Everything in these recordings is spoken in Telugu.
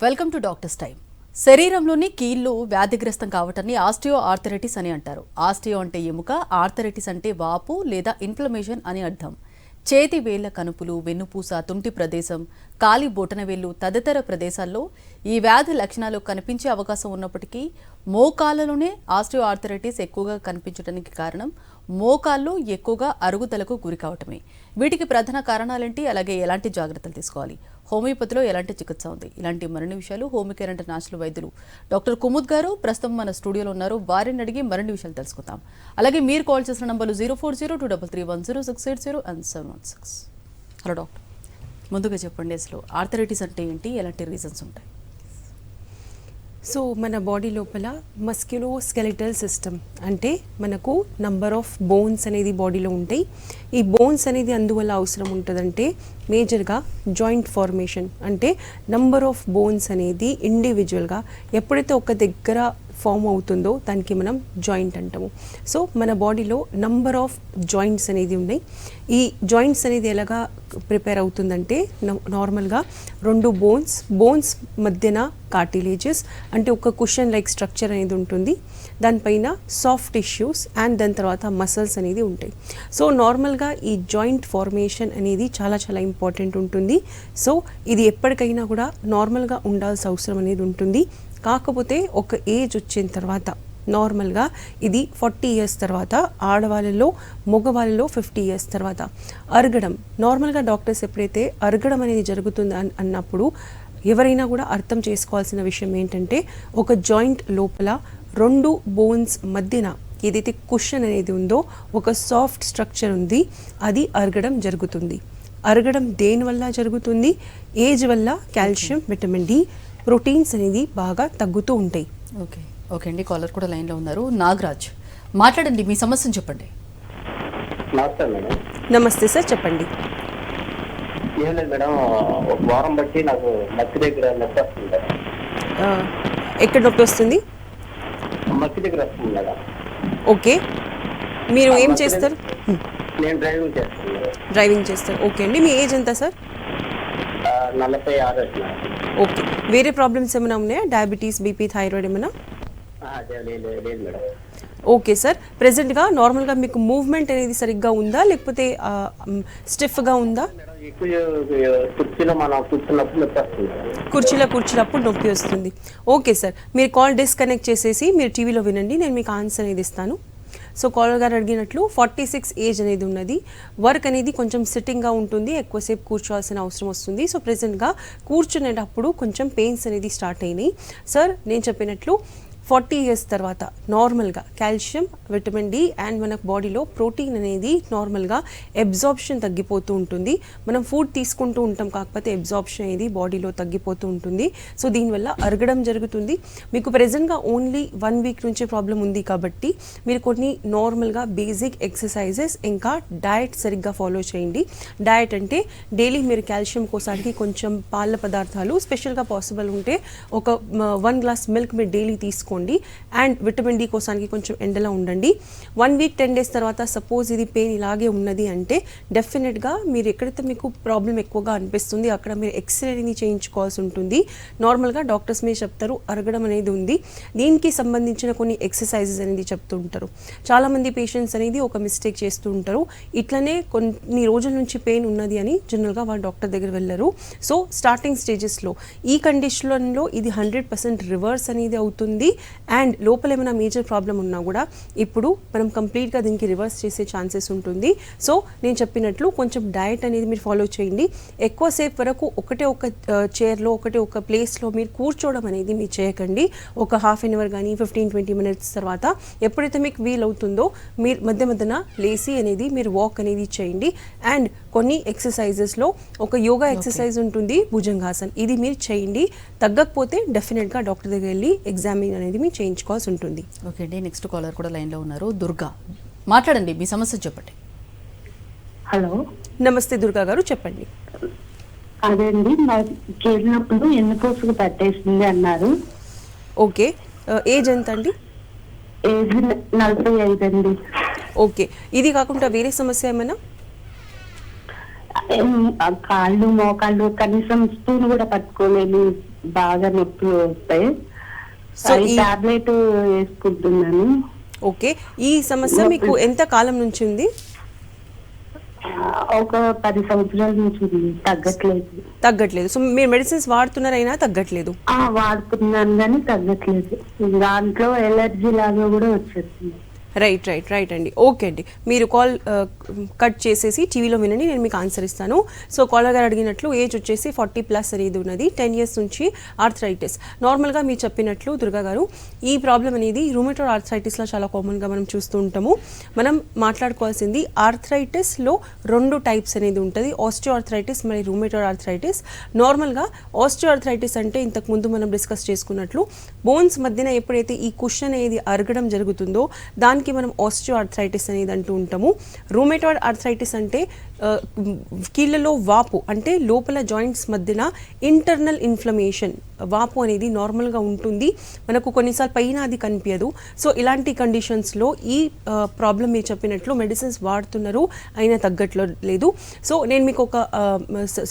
వెల్కమ్ టు డాక్టర్స్ టైం శరీరంలోని కీళ్ళు వ్యాధిగ్రస్తం కావటాన్ని ఆస్టియో ఆర్థరైటిస్ అని అంటారు. ఆస్టియో అంటే ఎముక ఆర్థరైటిస్ అంటే వాపు లేదా ఇన్ఫ్లమేషన్ అని అర్థం. చేతి వేళ్ళ కనుపులు వెన్నుపూస తుంటి ప్రదేశం కాలి బొటనవేళ్ళు తదితర ప్రదేశాల్లో ఈ వ్యాధి లక్షణాలు కనిపించే అవకాశం ఉన్నప్పటికీ మోకాళ్ళలోనే ఆస్టియో ఆర్థరైటిస్ ఎక్కువగా కనిపించడానికి కారణం మోకాళ్ళు ఎక్కువగా అరుగుదలకు గురి కావటమే. వీటికి ప్రధాన కారణాలేంటి? అలాగే ఎలాంటి జాగ్రత్తలు తీసుకోవాలి? హోమియోపతిలో ఎలాంటి చికిత్స ఉంది? ఇలాంటి మరిన్ని విషయాలు హోమికేర్ ఇంటర్నేషనల్ వైద్యులు డాక్టర్ కుముద్ గారు ప్రస్తుతం మన స్టూడియోలో ఉన్నారు. వారిని అడిగి మరిన్ని విషయాలు తెలుసుకుందాం. అలాగే మీరు కాల్ చేసిన నంబర్లు zero four zero two double three one zero six eight zero and seven one six. Hello doctor. ముందుగా చెప్పండి అసలు ఆర్థరైటిస్ అంటే ఏంటి? ఎలాంటి రీజన్స్ ఉంటాయి? సో మన బాడీ లోపల మస్క్యులో స్కెలిటల్ సిస్టమ్ అంటే మనకు నంబర్ ఆఫ్ బోన్స్ అనేది బాడీలో ఉంటాయి. ఈ బోన్స్ అనేది అందువల్ల అవసరం ఉంటుందంటే మేజర్గా జాయింట్ ఫార్మేషన్ అంటే నంబర్ ఆఫ్ బోన్స్ అనేది ఇండివిజువల్గా ఎప్పుడైతే ఒక దగ్గర ఫామ్ అవుతుందో దానికి మనం జాయింట్ అంటాము. సో మన బాడీలో నంబర్ ఆఫ్ జాయింట్స్ అనేది ఉన్నాయి. ఈ జాయింట్స్ అనేది ఎలాగా ప్రిపేర్ అవుతుందంటే నార్మల్గా రెండు బోన్స్ బోన్స్ మధ్యన కార్టిలేజెస్ అంటే ఒక కుషన్ లైక్ స్ట్రక్చర్ అనేది ఉంటుంది. దానిపైన సాఫ్ట్ టిష్యూస్ అండ్ దాని తర్వాత మసల్స్ అనేది ఉంటాయి. సో నార్మల్గా ఈ జాయింట్ ఫార్మేషన్ అనేది చాలా చాలా ఇంపార్టెంట్ ఉంటుంది. సో ఇది ఎప్పటికైనా కూడా నార్మల్గా ఉండాల్సిన అవసరం అనేది ఉంటుంది. కాకపోతే ఒక ఏజ్ వచ్చిన తర్వాత నార్మల్గా ఇది ఫార్టీ ఇయర్స్ తర్వాత ఆడవాళ్ళలో మగవాళ్ళలో ఫిఫ్టీ ఇయర్స్ తర్వాత. అరగడం నార్మల్గా డాక్టర్స్ ఎప్పుడైతే అరగడం అనేది జరుగుతుంది అన్- అన్నప్పుడు ఎవరైనా కూడా అర్థం చేసుకోవాల్సిన విషయం ఏంటంటే ఒక జాయింట్ లోపల రెండు బోన్స్ మధ్యన ఏదైతే కుషన్ అనేది ఉందో ఒక సాఫ్ట్ స్ట్రక్చర్ ఉంది అది అరగడం జరుగుతుంది. అరగడం దేనివల్ల జరుగుతుంది? ఏజ్ వల్ల కాల్షియం విటమిన్ డి ప్రోటీన్స్ అనేది బాగా తగ్గుతూ ఉంటాయి. ఓకే. ఓకే అండి. కాలర్ కూడా లైన్లో ఉన్నారు. నాగరాజ్ మాట్లాడండి. మీ సమస్యను చెప్పండి. నమస్తే మేడం. నమస్తే సార్ చెప్పండి. ఏం లేదు మేడం. ఒక వారం బట్టి నాకు మత్తి దగ్గర నొప్పి వస్తుంది ఎక్కడ నొప్పి వస్తుంది? మత్తి దగ్గర వస్తుంది మేడం. ఓకే. మీరు ఏం చేస్తారు? నేను డ్రైవింగ్ చేస్తాను డ్రైవింగ్ చేస్తారు. ఓకే అండి. మీ ఏజ్ ఎంత సార్? నలభై ఆరు ఓకే. వేరే ప్రాబ్లమ్స్ ఏమైనా ఉన్నాయా? డయాబెటీస్ బీపీ థైరాయిడ్ ఏమైనా? Okay sir. ప్రెసెంట్గా నార్మల్గా మీకు మూవ్మెంట్ అనేది సరిగ్గా ఉందా? లేకపోతే స్టిఫ్గా ఉందా? కుర్చీలో మనం కూర్చున్నప్పుడు నొప్పి వస్తుంది. మేడం కుర్చీలో కూర్చున్నప్పుడు నొప్పి వస్తుంది. Okay sir. మీరు కాల్ డిస్కనెక్ట్ చేసేసి మీరు టీవీలో వినండి. నేను మీకు ఆన్సర్ అనేది ఇస్తాను. సో కాలర్ గారు అడిగినట్లు ఫార్టీ సిక్స్ ఏజ్ అనేది ఉన్నది. వర్క్ అనేది కొంచెం సిట్టింగ్గా ఉంటుంది. ఎక్కువసేపు కూర్చోవాల్సిన అవసరం వస్తుంది. సో ప్రెసెంట్గా కూర్చునేటప్పుడు కొంచెం పెయిన్స్ అనేది స్టార్ట్ అయినాయి. సార్ నేను చెప్పినట్లు ఫార్టీ ఇయర్స్ తర్వాత నార్మల్గా కాల్షియం విటమిన్ డి అండ్ మన బాడీలో ప్రోటీన్ అనేది నార్మల్గా అబ్జార్ప్షన్ తగ్గిపోతూ ఉంటుంది. మనం ఫుడ్ తీసుకుంటూ ఉంటాం కాకపోతే అబ్జార్ప్షన్ అనేది బాడీలో తగ్గిపోతూ ఉంటుంది. సో దీనివల్ల అరగడం జరుగుతుంది. మీకు ప్రెజెంట్గా ఓన్లీ వన్ వీక్ నుంచి ప్రాబ్లం ఉంది కాబట్టి మీరు కొన్ని నార్మల్గా బేసిక్ ఎక్సర్సైజెస్ ఇంకా డయట్ సరిగ్గా ఫాలో చేయండి. డయట్ అంటే డైలీ మీరు కాల్షియం కోసానికి కొంచెం పాల పదార్థాలు స్పెషల్గా పాసిబుల్ ఉంటే ఒక వన్ గ్లాస్ మిల్క్ మీరు డైలీ తీసుకోండి. అండ్ విటమిన్ డి కోసానికి కొంచెం ఎండలో ఉండండి. వన్ వీక్ టెన్ డేస్ తర్వాత సపోజ్ ఇది పెయిన్ ఇలాగే ఉన్నది అంటే డెఫినెట్గా మీరు ఎక్కడైతే మీకు ప్రాబ్లం ఎక్కువగా అనిపిస్తుంది అక్కడ మీరు ఎక్స్రే అనేది చేయించుకోవాల్సి ఉంటుంది. నార్మల్గా డాక్టర్స్ మీద చెప్తారు అరగడం అనేది ఉంది. దీనికి సంబంధించిన కొన్ని ఎక్సర్సైజెస్ అనేది చెప్తూ ఉంటారు చాలామంది పేషెంట్స్ అనేది ఒక మిస్టేక్ చేస్తూ ఉంటారు. ఇట్లనే కొన్ని రోజుల నుంచి పెయిన్ ఉన్నది అని జనరల్గా వాళ్ళ డాక్టర్ దగ్గర వెళ్ళరు. సో స్టార్టింగ్ స్టేజెస్లో ఈ కండిషన్లో ఇది హండ్రెడ్ పర్సెంట్ రివర్స్ అనేది అవుతుంది. అండ్ లోపల ఏమైనా మేజర్ ప్రాబ్లం ఉన్నా కూడా ఇప్పుడు మనం కంప్లీట్గా దీనికి రివర్స్ చేసే ఛాన్సెస్ ఉంటుంది. సో నేను చెప్పినట్లు కొంచెం డయట్ అనేది మీరు ఫాలో చేయండి. ఎక్కువసేపు వరకు ఒకటే ఒక చైర్లో ఒకటే ఒక ప్లేస్లో మీరు కూర్చోవడం అనేది మీరు చేయకండి. ఒక హాఫ్ అన్ అవర్ కానీ ఫిఫ్టీన్ ట్వంటీ మినిట్స్ తర్వాత ఎప్పుడైతే మీకు వీల్ అవుతుందో మీరు మధ్య మధ్యన లేసి అనేది మీరు వాక్ అనేది చేయండి. అండ్ కొన్ని ఎక్సర్సైజెస్లో ఒక యోగా ఎక్సర్సైజ్ ఉంటుంది భుజంగాసన్. ఇది మీరు చేయండి. తగ్గకపోతే డెఫినెట్గా డాక్టర్ దగ్గర వెళ్ళి ఎగ్జామిన్ అనేది మీరు చేయించుకోవాల్సి ఉంటుంది. ఓకే అండి నెక్స్ట్ కాలర్ కూడా లైన్లో ఉన్నారు. దుర్గా మాట్లాడండి మీ సమస్య చెప్పండి. హలో నమస్తే దుర్గా గారు చెప్పండి. అదండి నా చేరినప్పుడు ఎన్నుకోసుకు పట్టేసింది అన్నారు. ఓకే ఏజ్ ఎంత అండి ఏజ్ నలభై ఐదు అండి. ఓకే ఇది కాకుండా వేరే సమస్య ఏమైనా? కాళ్ళు మోకాళ్ళు కనీసం స్పూన్ కూడా పట్టుకోలేను బాగా నొప్పులు వస్తాయి. టాబ్లెట్ వేసుకుంటున్నాను. ఓకే. ఈ సమస్య మీకు ఎంత కాలం నుంచి ఉంది? ఒక పది సంవత్సరాల నుంచి తగ్గట్లేదు. తగ్గట్లేదు. సో మీరు మెడిసిన్స్ వాడుతున్నారైనా తగ్గట్లేదు? వాడుతున్నాను కానీ తగ్గట్లేదు. దాంట్లో ఎలర్జీ లాగా కూడా వచ్చేస్తుంది. రైట్ రైట్ రైట్ అండి. ఓకే అండి. మీరు కాల్ కట్ uh, చేసేసి టీవీలో వినండి నేను మీకు ఆన్సర్ ఇస్తాను. సో కాలర్ గారు అడిగినట్లు ఏజ్ వచ్చేసి ఫార్టీ ప్లస్ అనేది ఉన్నది. టెన్ ఇయర్స్ నుంచి ఆర్థరైటిస్ నార్మల్గా మీరు చెప్పినట్లు దుర్గా గారు ఈ ప్రాబ్లం అనేది రూమేటోడ్ ఆర్థరైటిస్లో చాలా కామన్గా మనం చూస్తూ ఉంటాము. మనం మాట్లాడుకోవాల్సింది ఆర్థరైటిస్లో రెండు టైప్స్ అనేది ఉంటుంది. ఆస్టియో ఆర్థరైటిస్ మరియు రూమేటోడ్ ఆర్థరైటిస్ నార్మల్గా ఆస్టియో ఆర్థరైటిస్ అంటే ఇంతకు ముందు మనం డిస్కస్ చేసుకున్నట్లు బోన్స్ మధ్యన ఎప్పుడైతే ఈ కుషన్ అనేది అరగడం జరుగుతుందో దాని దానికి మనం ఆస్టియో ఆర్థరైటిస్ అనేది అంటూ ఉంటాము. రూమేటాయిడ్ ఆర్థరైటిస్ అంటే కీళ్ళలో వాపు అంటే లోపల జాయింట్స్ మధ్యన ఇంటర్నల్ ఇన్ఫ్లమేషన్ వాపు అనేది నార్మల్గా ఉంటుంది. మనకు కొన్నిసార్లు పైన అది కనిపించదు. సో ఇలాంటి కండిషన్స్లో ఈ ప్రాబ్లం మీరు చెప్పినట్లు మెడిసిన్స్ వాడుతున్నారు. అయినా తగ్గట్లో లేదు. సో నేను మీకు ఒక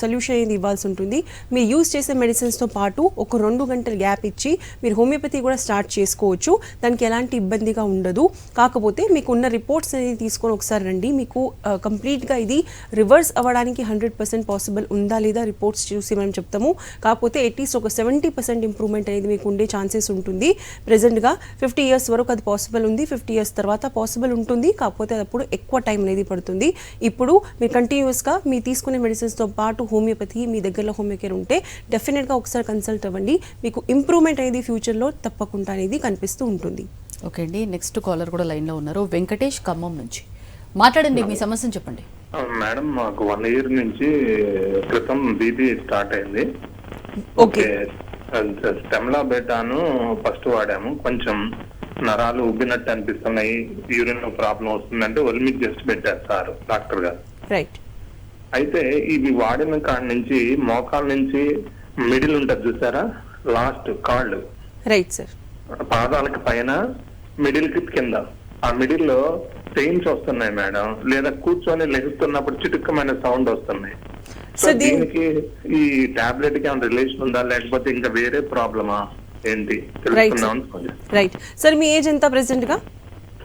సొల్యూషన్ అనేది ఇవ్వాల్సి ఉంటుంది. మీరు యూస్ చేసే మెడిసిన్స్తో పాటు ఒక రెండు గంటల గ్యాప్ ఇచ్చి మీరు హోమియోపతి కూడా స్టార్ట్ చేసుకోవచ్చు. దానికి ఎలాంటి ఇబ్బందిగా ఉండదు. కాకపోతే మీకు ఉన్న రిపోర్ట్స్ అనేది తీసుకొని ఒకసారి రండి. మీకు కంప్లీట్గా ఇది రివర్స్ అవ్వడానికి హండ్రెడ్ పర్సెంట్ పాసిబుల్ ఉందా లేదా రిపోర్ట్స్ చూసి మనం చెప్తాము. కాకపోతే ఎట్లీస్ట్ ఒక సెవెంటీ పర్సెంట్ ఇంప్రూవ్మెంట్ అనేది మీకు ఉండే ఛాన్సెస్ ఉంటుంది. ప్రెసెంట్గా ఫిఫ్టీ ఇయర్స్ వరకు అది పాసిబుల్ ఉంది. ఫిఫ్టీ ఇయర్స్ తర్వాత పాసిబుల్ ఉంటుంది. కాకపోతే అది అప్పుడు ఎక్కువ టైం అనేది పడుతుంది. ఇప్పుడు మీరు కంటిన్యూస్గా మీ తీసుకునే మెడిసిన్స్తో పాటు హోమియోపతి మీ దగ్గరలో హోమియోకేర్ ఉంటే డెఫినెట్గా ఒకసారి కన్సల్ట్ అవ్వండి. మీకు ఇంప్రూవ్మెంట్ అనేది ఫ్యూచర్లో తప్పకుండా అనేది కనిపిస్తూ ఉంటుంది. ఓకే అండి. నెక్స్ట్ కాలర్ కూడా లైన్లో ఉన్నారు. వెంకటేష్ ఖమ్మం నుంచి. మాట్లాడండి మీ సమస్యను చెప్పండి. మేడం మాకు వన్ ఇయర్ నుంచి క్రితం బీపీ స్టార్ట్ అయింది. ఓకే. స్టెమ్లా బేటాను ఫస్ట్ వాడాము. కొంచెం నరాలు ఉబ్బినట్టు అనిపిస్తున్నాయి యూరిన్ ప్రాబ్లం వస్తుందంటే ఒలిమిక్ జస్ట్ పెట్టారు సార్ డాక్టర్ గారు. రైట్. అయితే ఇవి వాడిన కాడ నుంచి మోకాల నుంచి మిడిల్ ఉంటుంది చూసారా? లాస్ట్ కాళ్ళు. Right sir. పాదాలకు పైన మిడిల్కి కింద. ఆ మిడిల్లో పెయిన్స్ వస్తున్నాయి మేడం. లేదా కూర్చొని లెగుస్తున్నప్పుడు చిటుక్కమైన సౌండ్ వస్తున్నాయి. సో సో దీని దీనికి ఈ టాబ్లెట్కి ఏమైనా రిలేషన్ ఉందా? లేకపోతే ఇంకా వేరే ప్రాబ్లమా? ఏంటి? రైట్ తెలుసుకుందాం రైట్. సార్ మీ ఏజ్ ఎంత ప్రెసెంట్గా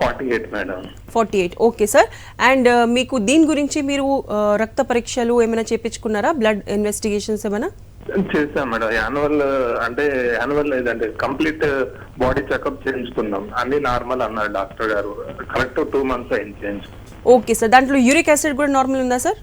forty eight madam. Forty eight. Okay sir. And మీకు దీని గురించి మీరు రక్త పరీక్షలు ఏమైనా చేపించుకున్నారా? బ్లడ్ ఇన్వెస్టిగేషన్స్ ఏమైనా? చేసాం మేడం. యాన్యువల్ అంటే యాన్యువల్ లేదంటే కంప్లీట్ బాడీ చెకప్ చేయించుకున్నాం. అన్ని నార్మల్ అన్నారు డాక్టర్ గారు. కరెక్ట్ టూ మంత్స్ అయింది చేయించు ఓకే సార్. దాంట్లో యూరిక్ యాసిడ్ కూడా నార్మల్ ఉందా సార్?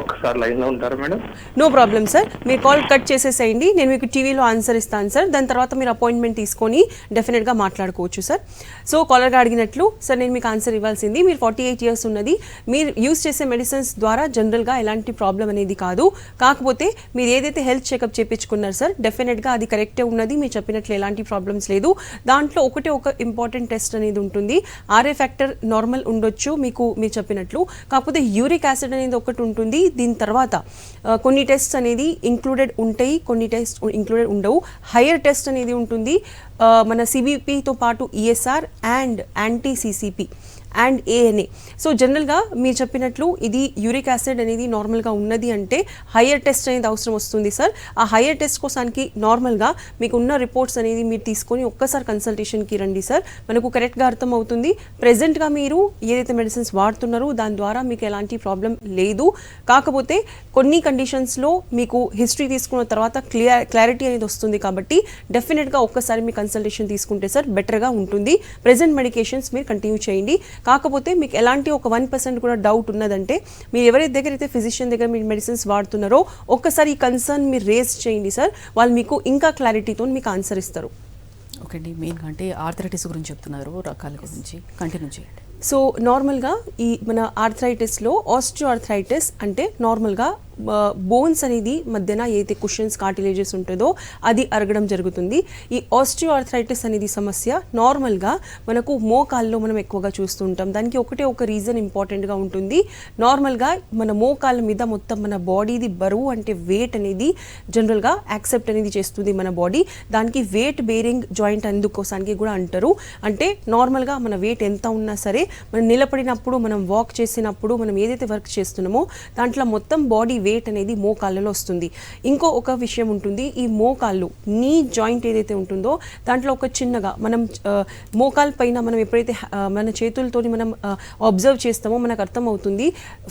ఒక్కసారి లైన్లో ఉంటారా మేడం? No problem sir. మీరు కాల్ కట్ చేసేసేయండి. నేను మీకు టీవీలో ఆన్సర్ ఇస్తాను సార్. దాని తర్వాత మీరు అపాయింట్మెంట్ తీసుకొని డెఫినెట్గా మాట్లాడుకోవచ్చు సార్. సో కాలర్గా అడిగినట్లు సార్ నేను మీకు ఆన్సర్ ఇవ్వాల్సింది మీరు ఫార్టీ ఎయిట్ ఇయర్స్ ఉన్నది మీరు యూస్ చేసే మెడిసిన్స్ ద్వారా జనరల్గా ఎలాంటి ప్రాబ్లం అనేది కాదు. కాకపోతే మీరు ఏదైతే హెల్త్ చెకప్ చేయించుకున్నారు సార్ డెఫినెట్గా అది కరెక్టే ఉన్నది మీరు చెప్పినట్లు ఎలాంటి ప్రాబ్లమ్స్ లేదు. దాంట్లో ఒకటే ఒక ఇంపార్టెంట్ టెస్ట్ అనేది ఉంటుంది. ఆర్ఏ ఫ్యాక్టర్ నార్మల్ ఉండొచ్చు మీకు మీరు చెప్పినట్లు. కాకపోతే యూరిక్ యాసిడ్ అనేది ఒకటి ఉంటుంది. దీని తర్వాత కొన్ని టెస్ట్ అనేది ఇంక్లూడెడ్ ఉంటాయి. కొన్ని టెస్ట్ ఇంక్లూడెడ్ ఉండవు. హయ్యర్ టెస్ట్ అనేది ఉంటుంది. మన సిబిపితో పాటు ESR and anti CCP and ANA. So జనరల్గా మీరు చెప్పినట్లు ఇది యూరిక్ యాసిడ్ అనేది నార్మల్గా ఉన్నది అంటే హయ్యర్ టెస్ట్ అనేది అవసరం వస్తుంది సార్. ఆ హయ్యర్ టెస్ట్ కోసానికి నార్మల్గా మీకు ఉన్న రిపోర్ట్స్ అనేది మీరు తీసుకొని ఒక్కసారి కన్సల్టేషన్కి రండి సార్. మనకు కరెక్ట్గా అర్థం అవుతుంది. ప్రజెంట్గా మీరు ఏదైతే మెడిసిన్స్ వాడుతున్నారో దాని ద్వారా మీకు ఎలాంటి ప్రాబ్లం లేదు. కాకపోతే కొన్ని కండిషన్స్లో మీకు హిస్టరీ తీసుకున్న తర్వాత క్లియర్ క్లారిటీ అనేది వస్తుంది కాబట్టి డెఫినెట్గా ఒక్కసారి మీ కన్సల్టేషన్ తీసుకుంటే సార్ బెటర్గా ఉంటుంది. ప్రజెంట్ మెడికేషన్స్ మీరు కంటిన్యూ చేయండి. కాకపోతే మీకు ఎలాంటి ఒక వన్ పర్సెంట్ కూడా డౌట్ ఉన్నదంటే మీరు ఎవరి దగ్గర అయితే ఫిజిషియన్ దగ్గర మీరు మెడిసిన్స్ వాడుతున్నారో ఒక్కసారి ఈ కన్సర్న్ మీరు రేస్ చేయండి సార్ వాళ్ళు మీకు ఇంకా క్లారిటీతో మీకు ఆన్సర్ ఇస్తారు. ఓకే అండి. మెయిన్గా అంటే ఆర్థరైటిస్ గురించి చెప్తున్నారు. రకాల గురించి. కంటిన్యూ చేయండి. సో నార్మల్గా ఈ మన ఆర్థరైటిస్లో ఆస్టియో ఆర్థరైటిస్ అంటే నార్మల్గా బోన్స్ అనేది మధ్యన ఏదైతే కుషన్స్ కార్టిలేజెస్ ఉంటుందో అది అరగడం జరుగుతుంది. ఈ ఆస్టియో ఆర్థరైటిస్ అనేది సమస్య నార్మల్గా మనకు మోకాల్లో మనం ఎక్కువగా చూస్తూ ఉంటాం. దానికి ఒకటే ఒక రీజన్ ఇంపార్టెంట్గా ఉంటుంది. నార్మల్గా మన మోకాళ్ళ మీద మొత్తం మన బాడీది బరువు అంటే వెయిట్ అనేది జనరల్గా యాక్సెప్ట్ అనేది చేస్తుంది మన బాడీ. దానికి వెయిట్ బేరింగ్ జాయింట్ అందుకోసానికి కూడా అంటారు. అంటే నార్మల్గా మన వెయిట్ ఎంత ఉన్నా సరే మనం నిలబడినప్పుడు మనం వాక్ చేసినప్పుడు మనం ఏదైతే వర్క్ చేస్తున్నామో దాంట్లో మొత్తం బాడీ వెయిట్ అనేది మోకాళ్ళలో వస్తుంది. ఇంకో ఒక విషయం ఉంటుంది ఈ మోకాళ్ళు నీ జాయింట్ ఏదైతే ఉంటుందో దాంట్లో ఒక చిన్నగా మనం మోకాల్ పైన మనం ఎప్పుడైతే మన చేతులతోని మనం అబ్జర్వ్ చేస్తామో మనకు అర్థమవుతుంది.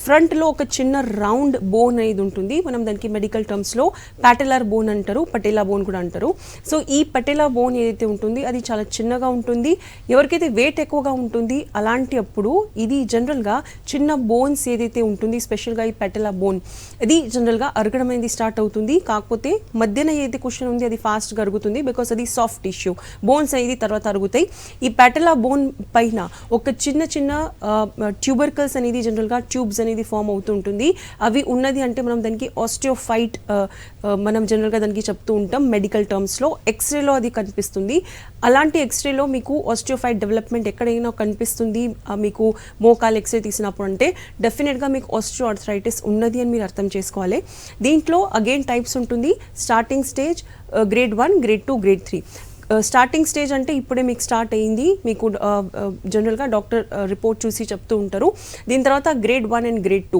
ఫ్రంట్లో ఒక చిన్న రౌండ్ బోన్ అనేది ఉంటుంది. మనం దానికి మెడికల్ టర్మ్స్లో ప్యాటెలార్ బోన్ అంటారు పటేలా బోన్ కూడా అంటారు. సో ఈ పటేలా బోన్ ఏదైతే ఉంటుంది అది చాలా చిన్నగా ఉంటుంది. ఎవరికైతే వెయిట్ ఎక్కువగా ఉంటుంది అలాంటి అప్పుడు ఇది జనరల్గా చిన్న బోన్స్ ఏదైతే ఉంటుంది స్పెషల్గా ఈ పెటల బోన్ ఇది జనరల్గా అరగడం అనేది స్టార్ట్ అవుతుంది. కాకపోతే మధ్యన ఏదైతే క్వశ్చన్ ఉంది అది ఫాస్ట్గా అరుగుతుంది బికాస్ అది సాఫ్ట్ టిష్యూ బోన్స్ అనేది తర్వాత అరుగుతాయి. ఈ పెటల బోన్ పైన ఒక చిన్న చిన్న ట్యూబర్కల్స్ అనేది జనరల్గా ట్యూబ్స్ అనేది ఫామ్ అవుతుంటుంది అవి ఉన్నది అంటే మనం దానికి ఆస్టియోఫైట్ మనం జనరల్గా దానికి చెప్తూ ఉంటాం మెడికల్ టర్మ్స్లో ఎక్స్రేలో అది కనిపిస్తుంది. అలాంటి ఎక్స్రేలో మీకు ఆస్టియోఫైట్ డెవలప్మెంట్ ఎక్కడైనా కనిపిస్తుంది. మీకు మోకాలు ఎక్స్రే తీసినప్పుడు అంటే డెఫినెట్గా మీకు ఆస్ట్రో ఆర్థరైటిస్ ఉన్నది అని మీరు అర్థం చేసుకోవాలి. దీంట్లో అగైన్ టైప్స్ ఉంటుంది. Starting stage grade one grade two grade three starting stage అంటే ఇప్పుడే మీకు స్టార్ట్ అయింది. మీకు జనరల్గా డాక్టర్ రిపోర్ట్ చూసి చెప్తూ ఉంటారు. దీని తర్వాత grade one and grade two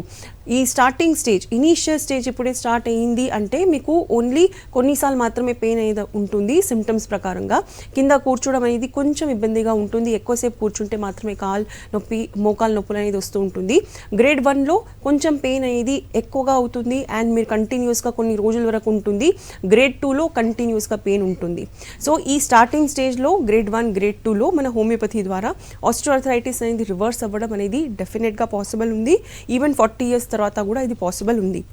ఈ స్టార్టింగ్ స్టేజ్ ఇనీషియల్ స్టేజ్ ఇప్పుడే స్టార్ట్ అయింది అంటే మీకు ఓన్లీ కొన్నిసార్లు మాత్రమే పెయిన్ అనేది ఉంటుంది సిమ్టమ్స్ ప్రకారంగా. కింద కూర్చోవడం అనేది కొంచెం ఇబ్బందిగా ఉంటుంది. ఎక్కువసేపు కూర్చుంటే మాత్రమే కాల్ నొప్పి మోకాలు నొప్పులు అనేది వస్తూ ఉంటుంది. గ్రేడ్ వన్లో కొంచెం పెయిన్ అనేది ఎక్కువగా అవుతుంది అండ్ మీరు కంటిన్యూస్గా కొన్ని రోజుల వరకు ఉంటుంది. గ్రేడ్ టూలో కంటిన్యూస్గా పెయిన్ ఉంటుంది. సో ఈ స్టార్టింగ్ స్టేజ్లో గ్రేడ్ వన్ గ్రేడ్ టూలో మన హోమియోపతి ద్వారా ఆస్ట్రోఆర్థరైటిస్ అనేది రివర్స్ అవ్వడం అనేది డెఫినెట్గా పాసిబుల్ ఉంది. ఈవెన్ ఫార్టీ ఇయర్స్ తర్వాత కూడా ఇది పాసిబుల్ ఉంది.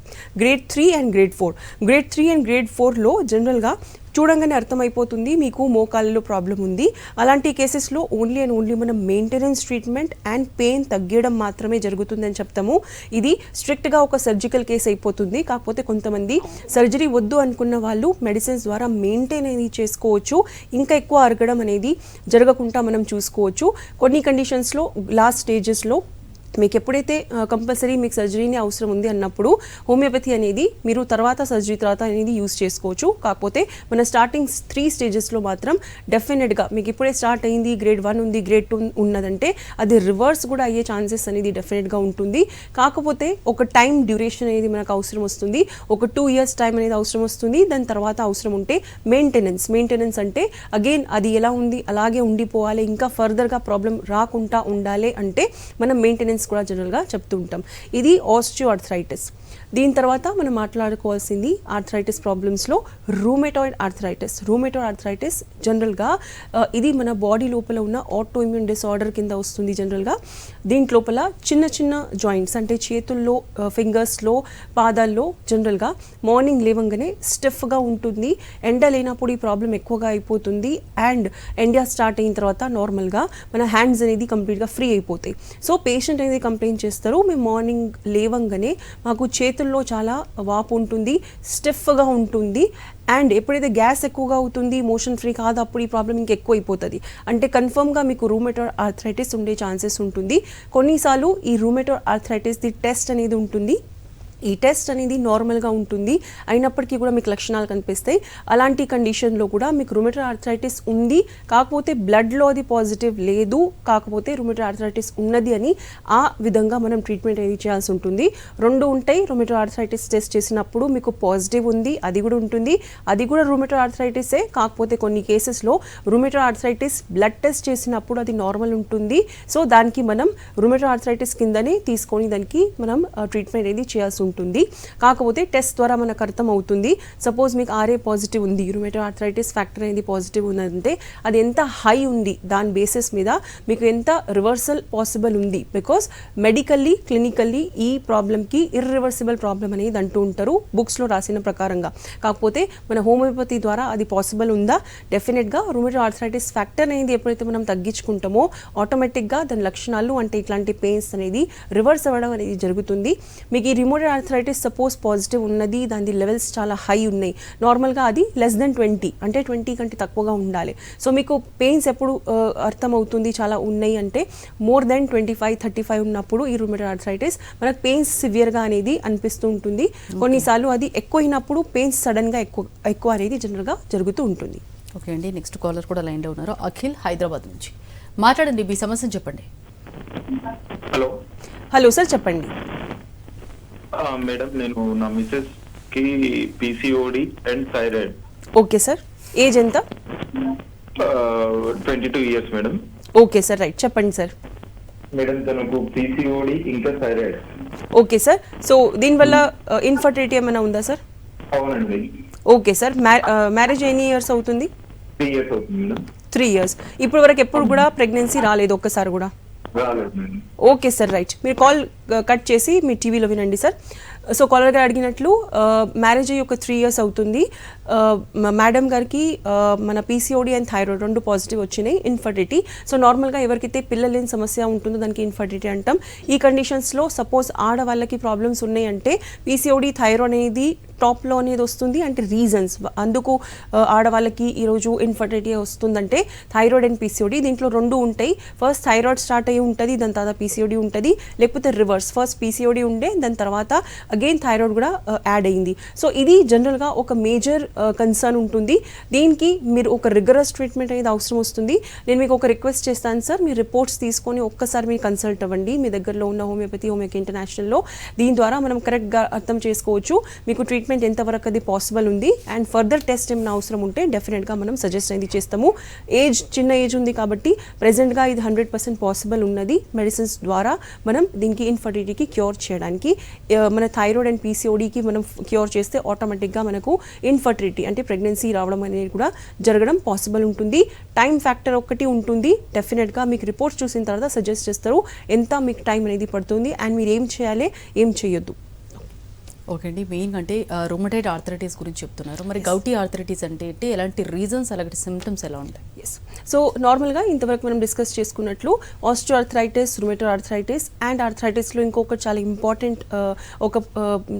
Grade three and grade four grade three and grade ఫోర్లో జనరల్గా చూడంగానే అర్థమైపోతుంది మీకు మోకాళ్ళలో ప్రాబ్లం ఉంది. అలాంటి కేసెస్లో ఓన్లీ అండ్ ఓన్లీ మనం మెయింటెనెన్స్ ట్రీట్మెంట్ అండ్ పెయిన్ తగ్గడం మాత్రమే జరుగుతుందని చెప్తాము. ఇది స్ట్రిక్ట్గా ఒక సర్జికల్ కేసు అయిపోతుంది. కాకపోతే కొంతమంది సర్జరీ వద్దు అనుకున్న వాళ్ళు మెడిసిన్స్ ద్వారా మెయింటైన్ అనేది చేసుకోవచ్చు. ఇంకా ఎక్కువ అరగడం అనేది జరగకుండా మనం చూసుకోవచ్చు. కొన్ని కండిషన్స్లో లాస్ట్ స్టేజెస్లో మీకు ఎప్పుడైతే కంపల్సరీ మీకు సర్జరీని అవసరం ఉంది అన్నప్పుడు హోమియోపతి అనేది మీరు తర్వాత సర్జరీ తర్వాత అనేది యూస్ చేసుకోవచ్చు. కాకపోతే మన స్టార్టింగ్ త్రీ స్టేజెస్లో మాత్రం డెఫినెట్గా మీకు ఇప్పుడే స్టార్ట్ అయింది గ్రేడ్ వన్ ఉంది గ్రేడ్ టూ ఉన్నదంటే అది రివర్స్ కూడా అయ్యే ఛాన్సెస్ అనేది డెఫినెట్గా ఉంటుంది. కాకపోతే ఒక టైం డ్యూరేషన్ అనేది మనకు అవసరం వస్తుంది. ఒక టూ ఇయర్స్ టైం అనేది అవసరం వస్తుంది. దాని తర్వాత అవసరం ఉంటే మెయింటెనెన్స్. మెయింటెనెన్స్ అంటే అగైన్ అది ఎలా ఉంది అలాగే ఉండిపోవాలి ఇంకా ఫర్దర్గా ప్రాబ్లం రాకుండా ఉండాలి అంటే మనం మెయింటెనెన్స్ కూడా జనరల్గా చెప్తూ ఉంటాం. ఇది ఆస్టియో ఆర్థరైటిస్ దీని తర్వాత మనం మాట్లాడుకోవాల్సింది ఆర్థరైటిస్ ప్రాబ్లమ్స్లో రూమెటాయిడ్ ఆర్థరైటిస్ రూమెటాయిడ్ ఆర్థరైటిస్ జనరల్గా ఇది మన బాడీ లోపల ఉన్న ఆటో ఇమ్యూన్ డిసార్డర్ కింద వస్తుంది జనరల్గా దీంట్ లోపల చిన్న చిన్న జాయింట్స్ అంటే చేతుల్లో ఫింగర్స్లో పాదాల్లో జనరల్గా మార్నింగ్ లేవంగానే స్టిఫ్గా ఉంటుంది. ఎండ లేనప్పుడు ఈ ప్రాబ్లం ఎక్కువగా అయిపోతుంది. అండ్ ఎండ స్టార్ట్ అయిన తర్వాత నార్మల్గా మన హ్యాండ్స్ అనేది కంప్లీట్గా ఫ్రీ అయిపోతాయి. సో పేషెంట్ అనేది కంప్లైంట్ చేస్తారు మేము మార్నింగ్ లేవంగానే మాకు చేతుల్లో చాలా వాపు ఉంటుంది స్టిఫ్గా ఉంటుంది. అండ్ ఎప్పుడైతే గ్యాస్ ఎక్కువగా అవుతుంది మోషన్ ఫ్రీ కాదు అప్పుడు ఈ ప్రాబ్లం ఇంకా ఎక్కువ అయిపోతుంది అంటే కన్ఫర్మ్గా మీకు రూమెటో ఆర్థరైటిస్ ఉండే ఛాన్సెస్ ఉంటుంది. కొన్నిసార్లు ఈ రూమెటోర్ ఆర్థరైటిస్ది టెస్ట్ అనేది ఉంటుంది. ఈ టెస్ట్ అనేది నార్మల్గా ఉంటుంది. అయినప్పటికీ కూడా మీకు లక్షణాలు కనిపిస్తాయి. అలాంటి కండిషన్లో కూడా మీకు రుమెటల్ ఆర్థరైటిస్ ఉంది. కాకపోతే బ్లడ్లో అది పాజిటివ్ లేదు. కాకపోతే రుమెటల్ ఆర్థరైటిస్ ఉన్నది అని ఆ విధంగా మనం ట్రీట్మెంట్ అనేది చేయాల్సి ఉంటుంది. రెండు ఉంటాయి. రుమెటల్ ఆర్థరైటిస్ టెస్ట్ చేసినప్పుడు మీకు పాజిటివ్ ఉంది. అది కూడా ఉంటుంది. అది కూడా రుమెటల్ ఆర్థరైటిసే కాకపోతే కొన్ని కేసెస్లో రుమెటల్ ఆర్థరైటిస్ బ్లడ్ టెస్ట్ చేసినప్పుడు అది నార్మల్ ఉంటుంది. సో దానికి మనం రుమెటల్ ఆర్థరైటిస్ కిందనే తీసుకొని దానికి మనం ట్రీట్మెంట్ అనేది చేయాల్సి ఉంటుంది. ఉంటుంది. కాకపోతే టెస్ట్ ద్వారా మనకు అర్థం అవుతుంది సపోజ్ మీకు ఆర్ఏ పాజిటివ్ ఉంది రుమెటల్ ఆర్థరైటిస్ ఫ్యాక్టర్ అనేది పాజిటివ్ ఉన్నదంటే అది ఎంత హై ఉంది దాని బేసిస్ మీద మీకు ఎంత రివర్సల్ పాసిబుల్ ఉంది. బికాస్ మెడికల్లీ క్లినికల్లీ ఈ ప్రాబ్లమ్కి ఇర్రివర్సిబుల్ ప్రాబ్లం అనేది అంటూ ఉంటారు బుక్స్లో రాసిన ప్రకారంగా. కాకపోతే మన హోమియోపతి ద్వారా అది పాసిబుల్ ఉందా? డెఫినెట్గా రుమెటల్ ఆర్థరైటిస్ ఫ్యాక్టర్ అనేది ఎప్పుడైతే మనం తగ్గించుకుంటామో ఆటోమేటిక్గా దాని లక్షణాలు అంటే ఇట్లాంటి పెయిన్స్ అనేది రివర్స్ అవ్వడం అనేది జరుగుతుంది. మీకు ఈ రిమోటెడ్ ఆర్థరైటిస్ సపోజ్ పాజిటివ్ ఉన్నది దాని లెవెల్స్ చాలా హై ఉన్నాయి. నార్మల్గా అది లెస్ దెన్ ట్వంటీ అంటే ట్వంటీ కంటే తక్కువగా ఉండాలి. సో మీకు పెయిన్స్ ఎప్పుడు అర్థమవుతుంది చాలా ఉన్నాయి అంటే more than twenty five thirty five ఉన్నప్పుడు ఈ రూమేటెడ్ ఆర్థరైటిస్ మనకు పెయిన్స్ సివియర్గా అనేది అనిపిస్తూ ఉంటుంది. కొన్నిసార్లు అది ఎక్కువ అయినప్పుడు పెయిన్స్ సడన్గా ఎక్కువ ఎక్కువ అనేది జనరల్గా జరుగుతూ ఉంటుంది. ఓకే అండి నెక్స్ట్ కాలర్ కూడా లైన్లో ఉన్నారు. అఖిల్ హైదరాబాద్ నుంచి. మాట్లాడండి మీ సమస్యను చెప్పండి. హలో హలో సార్ చెప్పండి. మేడం నేను నా మిసెస్కి PCOD and thyroid. Okay sir. Age ఎంత? Twenty two years madam. Okay sir right. చెప్పండి సార్. మేడం తనకు పిసిఓడి ఇంకా థైరాయిడ్. Okay sir. సో దీనివల్ల ఇన్ఫర్టిలిటీ ఏమైనా ఉందా సార్? అవునండి. Okay sir. మ్యారేజ్ ఎన్ని ఇయర్స్ అవుతుంది? త్రీ ఇయర్స్ అవుతుంది మేడం. Three years. ఇప్పుడు వరకు ఎప్పుడు కూడా ప్రెగ్నెన్సీ రాలేదు ఒక్కసారి కూడా? Okay sir right. మీరు కాల్ కట్ చేసి మీ టీవీలో వినండి సార్. సో కాలర్ గారు అడిగినట్లు మ్యారేజ్ అయ్యి ఒక త్రీ ఇయర్స్ అవుతుంది. మేడం గారికి మన పీసీఓడి అండ్ థైరాయిడ్ రెండు పాజిటివ్ వచ్చినాయి ఇన్ఫర్టిలిటీ సో నార్మల్గా ఎవరికైతే పిల్లలు లేని సమస్య ఉంటుందో దానికి ఇన్ఫర్టిలిటీ అంటాం. ఈ కండిషన్స్లో సపోజ్ ఆడవాళ్ళకి ప్రాబ్లమ్స్ ఉన్నాయంటే పీసీఓడి థైరాయిడ్ అనేది టాప్లో అనేది వస్తుంది అంటే రీజన్స్ అందుకు ఆడవాళ్ళకి ఈరోజు ఇన్ఫర్టిలిటీ వస్తుందంటే థైరాయిడ్ అండ్ పీసీఓడి దీంట్లో రెండు ఉంటాయి. ఫస్ట్ థైరాయిడ్ స్టార్ట్ అయ్యి ఉంటుంది దాని తర్వాత పీసీఓడి ఉంటుంది. లేకపోతే రివర్స్ ఫస్ట్ పీసీఓడి ఉండే దాని తర్వాత అగైన్ థైరాయిడ్ కూడా యాడ్ అయింది. సో ఇది జనరల్గా ఒక మేజర్ Uh, కన్సర్న్ ఉంటుంది. దీనికి మీరు ఒక రిగరస్ ట్రీట్మెంట్ అనేది అవసరం వస్తుంది. నేను మీకు ఒక రిక్వెస్ట్ చేస్తాను సార్ మీ రిపోర్ట్స్ తీసుకొని ఒక్కసారి మీరు కన్సల్ట్ అవ్వండి. మీ దగ్గరలో ఉన్న హోమియోపతి హోమియోకి ఇంటర్నేషనల్లో దీని ద్వారా మనం కరెక్ట్గా అర్థం చేసుకోవచ్చు. మీకు ట్రీట్మెంట్ ఎంతవరకు అది పాసిబుల్ ఉంది. అండ్ ఫర్దర్ టెస్ట్ ఏమైనా అవసరం ఉంటే డెఫినెట్గా మనం సజెస్ట్ అనేది చేస్తాము. ఏజ్ చిన్న ఏజ్ ఉంది కాబట్టి ప్రెసెంట్గా ఇది హండ్రెడ్ పర్సెంట్ పాసిబుల్ ఉన్నది. మెడిసిన్స్ ద్వారా మనం దీనికి ఇన్ఫర్టిలిటీకి క్యూర్ చేయడానికి uh, మన థైరాయిడ్ అండ్ పీసీఓడికి మనం క్యూర్ చేస్తే ఆటోమేటిక్గా మనకు ఇన్ఫర్టిలిటీ అంటే ప్రెగ్నెన్సీ రావడం అనేది కూడా జరగడం పాసిబుల్ ఉంటుంది. టైం ఫ్యాక్టర్ ఒకటి ఉంటుంది. డెఫినెట్గా మీకు రిపోర్ట్స్ చూసిన తర్వాత సజెస్ట్ చేస్తారు. ఎంత మీకు టైం అనేది పడుతుంది అండ్ మీరు ఏం చేయాలి ఏం చేయొద్దు. ఓకే అండి. మెయిన్ అంటే రొమటైడ్ ఆర్థరైటిస్ గురించి చెప్తున్నారు. మరి గౌటీ ఆర్థరైటిస్ అంటే ఏంటి ఎలాంటి రీజన్స్ అలాంటి సిమ్టమ్స్ ఎలా ఉంటాయి? ఎస్ సో నార్మల్గా ఇంతవరకు మనం డిస్కస్ చేసుకున్నట్లు osteoarthritis rheumatoid arthritis and ఆర్థరైటిస్లో ఇంకొకటి చాలా ఇంపార్టెంట్ ఒక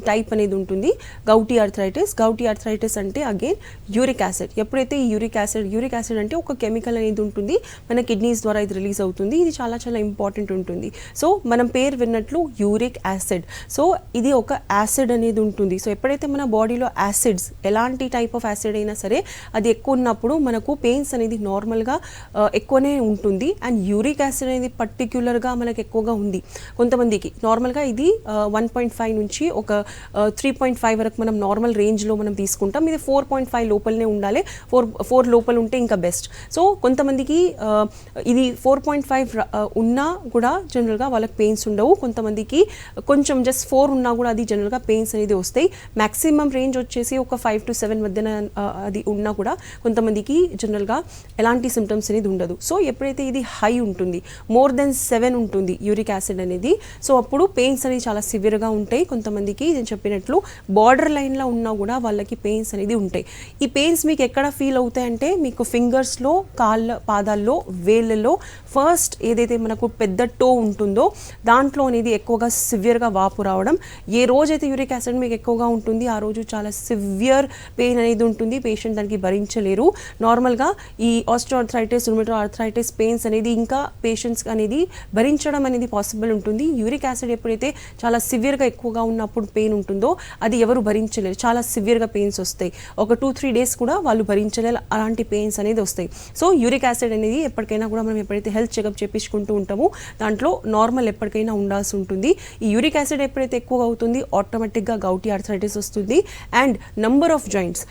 టైప్ అనేది ఉంటుంది. గౌటీ ఆర్థరైటిస్ గౌటీ ఆర్థరైటిస్ అంటే అగైన్ యూరిక్ యాసిడ్ ఎప్పుడైతే ఈ యూరిక్ యాసిడ్ యూరిక్ యాసిడ్ అంటే ఒక కెమికల్ అనేది ఉంటుంది మన కిడ్నీస్ ద్వారా ఇది రిలీజ్ అవుతుంది. ఇది చాలా చాలా ఇంపార్టెంట్ ఉంటుంది. సో మనం పేరు విన్నట్లు యూరిక్ యాసిడ్ సో ఇది ఒక యాసిడ్ అనేది ఉంటుంది. సో ఎప్పుడైతే మన బాడీలో యాసిడ్స్ ఎలాంటి టైప్ ఆఫ్ యాసిడ్ అయినా సరే అది ఎక్కువ ఉన్నప్పుడు మనకు పెయిన్స్ అనేది నార్మల్గా uh, ఎక్కువనే ఉంటుంది. అండ్ యూరిక్ యాసిడ్ అనేది పర్టిక్యులర్గా మనకు ఎక్కువగా ఉంది. కొంతమందికి నార్మల్గా ఇది వన్ పాయింట్ ఫైవ్ నుంచి ఒక త్రీ పాయింట్ ఫైవ్ వరకు మనం నార్మల్ రేంజ్లో మనం తీసుకుంటాం. ఇది ఫోర్ పాయింట్ ఫైవ్ లోపలనే ఉండాలి. ఫోర్ ఫోర్ లోపల ఉంటే ఇంకా బెస్ట్ సో కొంతమందికి uh, ఇది ఫోర్ పాయింట్ ఫైవ్ ఉన్నా కూడా జనరల్గా వాళ్ళకి పెయిన్స్ ఉండవు. కొంతమందికి కొంచెం జస్ట్ ఫోర్ ఉన్నా కూడా అది జనరల్గా పెయిన్స్ అనేది వస్తాయి. మ్యాక్సిమం రేంజ్ వచ్చేసి ఒక ఫైవ్ టు సెవెన్ మధ్యన అది ఉన్నా కూడా కొంతమందికి జనరల్గా ఎలాంటి సిమ్టమ్స్ అనేది ఉండదు. సో ఎప్పుడైతే ఇది హై ఉంటుంది మోర్ దెన్ సెవెన్ ఉంటుంది యూరిక్ యాసిడ్ అనేది సో అప్పుడు పెయిన్స్ అనేది చాలా సివియర్గా ఉంటాయి. కొంతమందికి నేను చెప్పినట్లు బార్డర్ లైన్లో ఉన్నా కూడా వాళ్ళకి పెయిన్స్ అనేది ఉంటాయి. ఈ పెయిన్స్ మీకు ఎక్కడ ఫీల్ అవుతాయంటే మీకు ఫింగర్స్లో కాళ్ళ పాదాల్లో వేళ్ళలో ఫస్ట్ ఏదైతే మనకు పెద్ద టో ఉంటుందో దాంట్లో అనేది ఎక్కువగా సివియర్గా వాపు రావడం. ఏ రోజైతే యూరిక్ యాసిడ్ మీకు ఎక్కువగా ఉంటుంది. ఆ రోజు చాలా సివియర్ పెయిన్ అనేది ఉంటుంది. పేషెంట్ దానికి భరించలేరు. నార్మల్గా ఈ ఆస్ట్రోఆర్థరైటిస్ రుమటో ఆర్థరైటిస్ పెయిన్స్ అనేది ఇంకా పేషెంట్స్ అనేది భరించడం అనేది పాసిబుల్ ఉంటుంది. యూరిక్ యాసిడ్ ఎప్పుడైతే చాలా సివియర్గా ఎక్కువగా ఉన్నప్పుడు పెయిన్ ఉంటుందో అది ఎవరు భరించలేరు. చాలా సివియర్గా పెయిన్స్ వస్తాయి. ఒక టూ త్రీ డేస్ కూడా వాళ్ళు భరించలేరు. అలాంటి పెయిన్స్ అనేది వస్తాయి. సో యూరిక్ యాసిడ్ అనేది ఎప్పటికైనా కూడా మనం ఎప్పుడైతే హెల్త్ చెకప్ చేపించుకుంటూ ఉంటామో దాంట్లో నార్మల్ ఎప్పటికైనా ఉండాల్సి ఉంటుంది. ఈ యూరిక్ యాసిడ్ ఎప్పుడైతే ఎక్కువగా అవుతుంది ఆటోమేటిక్ ఆటోమేటిక్గా గౌటీ ఆర్థరైటిస్ వస్తుంది. అండ్ నంబర్ ఆఫ్ జాయింట్స్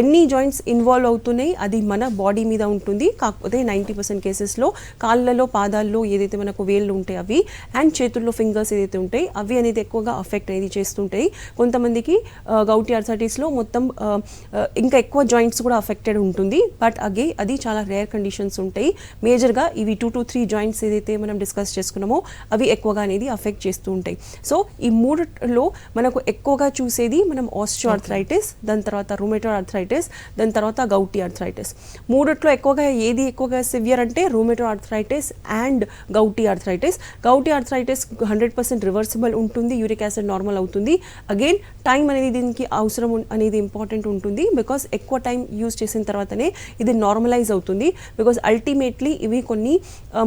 ఎన్ని జాయింట్స్ ఇన్వాల్వ్ అవుతున్నాయి అది మన బాడీ మీద ఉంటుంది. కాకపోతే నైంటీ పర్సెంట్ కేసెస్లో కాళ్ళలో పాదాల్లో ఏదైతే మనకు వేళ్ళు ఉంటాయి అవి అండ్ చేతుల్లో ఫింగర్స్ ఏదైతే ఉంటాయి అవి అనేది ఎక్కువగా అఫెక్ట్ అనేది చేస్తుంటాయి. కొంతమందికి uh, గౌటీ ఆర్థరైటిస్లో మొత్తం uh, uh, ఇంకా ఎక్కువ జాయింట్స్ కూడా అఫెక్టెడ్ ఉంటుంది. బట్ అగే అది చాలా రేర్ కండిషన్స్ ఉంటాయి. మేజర్గా ఇవి టూ టు త్రీ జాయింట్స్ ఏదైతే మనం డిస్కస్ చేసుకున్నామో అవి ఎక్కువగా అనేది అఫెక్ట్ చేస్తూ ఉంటాయి. సో ఈ మూడులో మనకు ఎక్కువగా చూసేది మనం ఆస్టియో ఆర్థరైటిస్ దాని తర్వాత రూమేటో ఆర్థరైటిస్ దాని తర్వాత గౌటీ ఆర్థరైటిస్ మూడిట్లో ఎక్కువగా ఏది ఎక్కువగా సివియర్ అంటే rheumatoid arthritis and gouty arthritis gouty arthritis hundred percent reversible ఉంటుంది యూరిక్ యాసిడ్ నార్మల్ అవుతుంది. అగైన్ టైం అనేది దీనికి అవసరం అనేది ఇంపార్టెంట్ ఉంటుంది బికాస్ ఎక్కువ టైం యూజ్ చేసిన తర్వాతనే ఇది నార్మలైజ్ అవుతుంది. బికాస్ అల్టిమేట్లీ ఇవి కొన్ని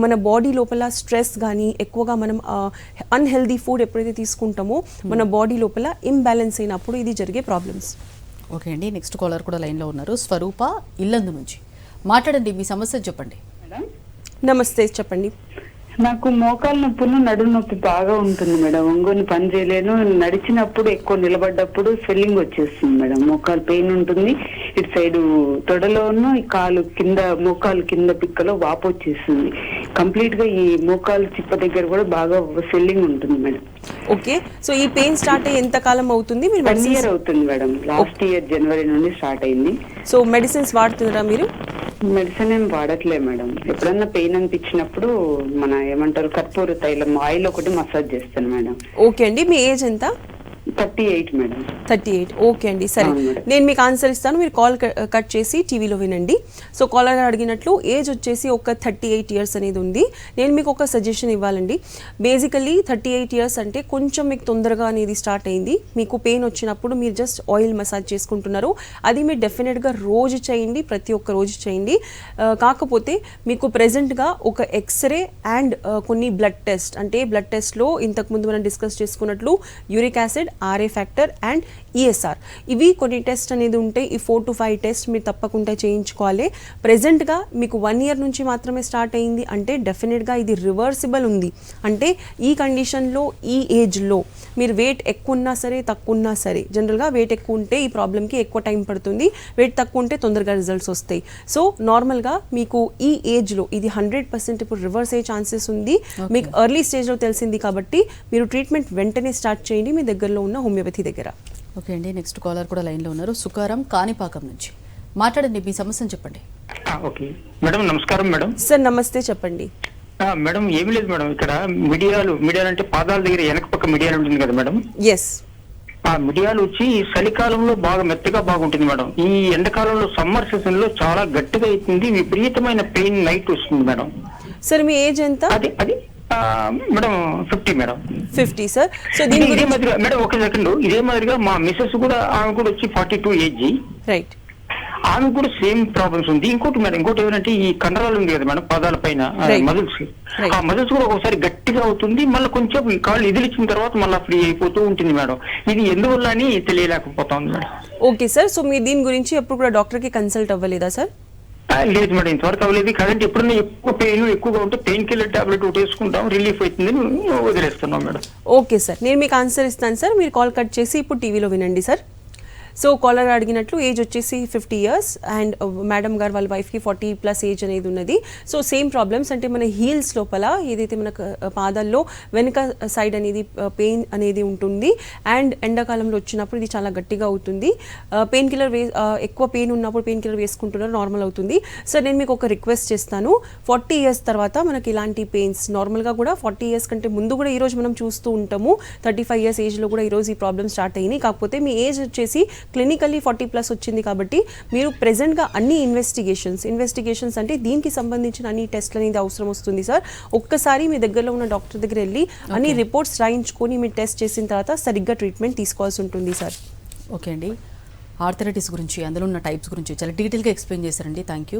మన బాడీ లోపల స్ట్రెస్ కానీ ఎక్కువగా మనం అన్హెల్దీ ఫుడ్ ఎప్పుడైతే తీసుకుంటామో మన బాడీ లోపల ఇంబ్యాలెన్స్ అయినప్పుడు ఇది జరిగే ప్రాబ్లమ్స్ ఓకే అండి నెక్స్ట్ కాలర్ కూడా లైన్లో ఉన్నారు. స్వరూప ఇల్లందు నుంచి. మాట్లాడండి మీ సమస్య చెప్పండి. మేడం నమస్తే చెప్పండి. నాకు మోకాలు నొప్పులు నడుము నొప్పి బాగా ఉంటుంది మేడం ఒంగోని పని చేయలేను. నడిచినప్పుడు ఎక్కువ నిలబడ్డప్పుడు స్వెల్లింగ్ వచ్చేస్తుంది మేడం మోకాలు పెయిన్ ఉంటుంది. ఇటు సైడ్ తొడలోను ఈ కాలు కింద మోకాలు కింద పిక్కలో వాపు వచ్చేస్తుంది. కంప్లీట్గా ఈ మోకాలు చిప్ప దగ్గర కూడా బాగా స్వెల్లింగ్ ఉంటుంది మేడం. ఓకే. సో ఈ పెయిన్ స్టార్ట్ అయ్యి ఎంత కాలం అవుతుంది? మీరు వన్ ఇయర్ అవుతుంది మేడం. లాస్ట్ ఇయర్ జనవరి నుండి స్టార్ట్ అయింది. సో మెడిసిన్స్ వాడుతున్నారా మీరు? మెడిసిన్ ఏం వాడట్లే మేడం. ఎప్పుడన్నా పెయిన్ అనిపించినప్పుడు మన ఏమంటారు కర్పూర తైలం ఆయిల్ ఒకటి మసాజ్ చేస్తాను మేడం. ఓకే అండి. మీ ఏజ్ ఎంత? Thirty eight madam thirty eight okay అండి సరే. నేను మీకు ఆన్సర్ ఇస్తాను మీరు కాల్ కట్ చేసి టీవీలో వినండి. సో కాలర్ గారు అడిగినట్లు ఏజ్ వచ్చేసి ఒక థర్టీ ఎయిట్ ఇయర్స్ అనేది ఉంది. నేను మీకు ఒక సజెషన్ ఇవ్వాలండి. బేసికలీ థర్టీ ఎయిట్ ఇయర్స్ అంటే కొంచెం మీకు తొందరగా అనేది స్టార్ట్ అయింది. మీకు పెయిన్ వచ్చినప్పుడు మీరు జస్ట్ ఆయిల్ మసాజ్ చేసుకుంటున్నారు. అది మీరు డెఫినెట్గా రోజు చేయండి ప్రతి ఒక్క రోజు చేయండి. కాకపోతే మీకు ప్రెజెంట్గా ఒక ఎక్స్రే అండ్ కొన్ని బ్లడ్ టెస్ట్ అంటే బ్లడ్ టెస్ట్లో ఇంతకుముందు మనం డిస్కస్ చేసుకున్నట్లు uric acid RA factor and ESR ఇవి కొన్ని టెస్ట్ అనేది ఉంటే ఈ ఫోర్ టు ఫైవ్ టెస్ట్ మీరు తప్పకుండా చేయించుకోవాలి. ప్రెజెంట్గా మీకు వన్ ఇయర్ నుంచి మాత్రమే స్టార్ట్ అయింది. అంటే డెఫినెట్గా ఇది రివర్సిబుల్ ఉంది. అంటే ఈ కండిషన్లో ఈ ఏజ్లో మీరు వెయిట్ ఎక్కువ ఉన్నా సరే తక్కువ ఉన్నా సరే జనరల్గా వెయిట్ ఎక్కువ ఉంటే ఈ ప్రాబ్లమ్కి ఎక్కువ టైం పడుతుంది. వెయిట్ తక్కువ ఉంటే తొందరగా రిజల్ట్స్ వస్తాయి. సో నార్మల్గా మీకు ఈ ఏజ్లో ఇది హండ్రెడ్ పర్సెంట్ ఇప్పుడు రివర్స్ అయ్యే ఛాన్సెస్ ఉంది. మీకు ఎర్లీ స్టేజ్లో తెలిసింది కాబట్టి మీరు ట్రీట్మెంట్ వెంటనే స్టార్ట్ చేయండి మీ దగ్గరలో ఉన్న హోమియోపతి దగ్గర. ఓకే అండి నెక్స్ట్ కాలర్ కూడా లైన్లో ఉన్నారు. సుకారం కాణిపాకం నుంచి. మాట్లాడండి మీ సమస్యను చెప్పండి. ఆ, ఓకే. మేడం నమస్కారం మేడం. సార్ నమస్తే చెప్పండి. ఆ, మేడం ఏమీ లేదు మేడం. ఇక్కడ మిడియాలు మిడియాలు అంటే పాదాల దగ్గర వెనక పక్క మిడియాలు ఉంటుంది కదా మేడం? ఎస్ ఆ మిడియాలు వచ్చి చలికాలంలో బాగా మెత్తగా బాగుంటుంది మేడం. ఈ ఎండాకాలంలో సమ్మర్ సీజన్లో చాలా గట్టిగా అవుతుంది విపరీతమైన పెయిన్ నైట్ వస్తుంది మేడం. సార్ మీ ఏజ్ ఎంత? అది అది madam fifty madam. Fifty sir so దీని ఇదే మాదిరిగా మేడం ఒక సెకండ్ ఇదే మాదిరిగా మా మిస్సెస్ కూడా ఆమె కూడా వచ్చి ఫార్టీ టూ ఏజ్ రైట్ ఆమె కూడా సేమ్ ప్రాబ్లమ్స్ ఉంది. ఇంకోటి మేడం ఇంకోటి ఏమంటే ఈ కండరాలు ఉంది కదా మేడం పాదాల పైన. మజిల్స్. ఆ మజిల్స్ కూడా ఒకసారి గట్టిగా అవుతుంది. మళ్ళీ కొంచెం ఈ కాళ్ళు ఇదిలిచ్చిన తర్వాత మళ్ళీ ఫ్రీ అయిపోతూ ఉంటుంది మేడం. ఇది ఎందువల్ల అని తెలియలేకపోతుంది మేడం. ఓకే సార్ సో మీరు దీని గురించి ఎప్పుడు కూడా డాక్టర్కి కన్సల్ట్ అవ్వలేదా సార్ లేదు మేడం ఇంతవరకు అవ్వలేదు కరెంట్ ఎప్పుడైనా ఎక్కువ పెయిన్ ఎక్కువగా ఉంటే పెయిన్ కిల్లర్ టాబ్లెట్ ఒకటి వేసుకుంటాం రిలీఫ్ అవుతుందని వదిలేస్తున్నాం మేడం. ఓకే సార్ నేను మీకు ఆన్సర్ ఇస్తాను సార్. మీరు కాల్ కట్ చేసి ఇప్పుడు టీవీలో వినండి సార్. సో కాలర్ అడిగినట్లు ఏజ్ వచ్చేసి ఫిఫ్టీ ఇయర్స్ అండ్ మేడం గారు వాళ్ళ వైఫ్కి ఫార్టీ ప్లస్ ఏజ్ అనేది ఉన్నది. సో సేమ్ ప్రాబ్లమ్స్ అంటే మన హీల్స్ లోపల ఏదైతే మనకు uh, పాదాల్లో వెనుక uh, సైడ్ అనేది uh, పెయిన్ అనేది ఉంటుంది. అండ్ ఎండాకాలంలో వచ్చినప్పుడు ఇది చాలా గట్టిగా అవుతుంది. పెయిన్ కిల్లర్ వే ఎక్కువ పెయిన్ ఉన్నప్పుడు పెయిన్ కిల్లర్ వేసుకుంటున్నారు నార్మల్ అవుతుంది. సో నేను మీకు ఒక రిక్వెస్ట్ చేస్తాను. ఫార్టీ ఇయర్స్ తర్వాత మనకి ఇలాంటి పెయిన్స్ నార్మల్గా కూడా ఫార్టీ ఇయర్స్ కంటే ముందు కూడా ఈరోజు మనం చూస్తూ ఉంటాము. థర్టీ ఫైవ్ ఇయర్స్ ఏజ్లో కూడా ఈరోజు ఈ ప్రాబ్లమ్ స్టార్ట్ అయ్యింది కాకపోతే మీ ఏజ్ వచ్చేసి క్లినికల్లీ ఫార్టీ ప్లస్ వచ్చింది కాబట్టి మీరు ప్రెసెంట్గా అన్ని ఇన్వెస్టిగేషన్స్ ఇన్వెస్టిగేషన్స్ అంటే దీనికి సంబంధించిన అన్ని టెస్ట్లు అనేది అవసరం వస్తుంది సార్ ఒక్కసారి మీ దగ్గరలో ఉన్న డాక్టర్ దగ్గర వెళ్ళి అన్ని రిపోర్ట్స్ రాయించుకొని మీరు టెస్ట్ చేసిన తర్వాత సరిగ్గా ట్రీట్మెంట్ తీసుకోవాల్సి ఉంటుంది సార్ ఓకే అండి. ఆర్థరైటిస్ గురించి అందులో ఉన్న టైప్స్ గురించి చాలా డీటెయిల్గా ఎక్స్ప్లెయిన్ చేశారండి. Thank you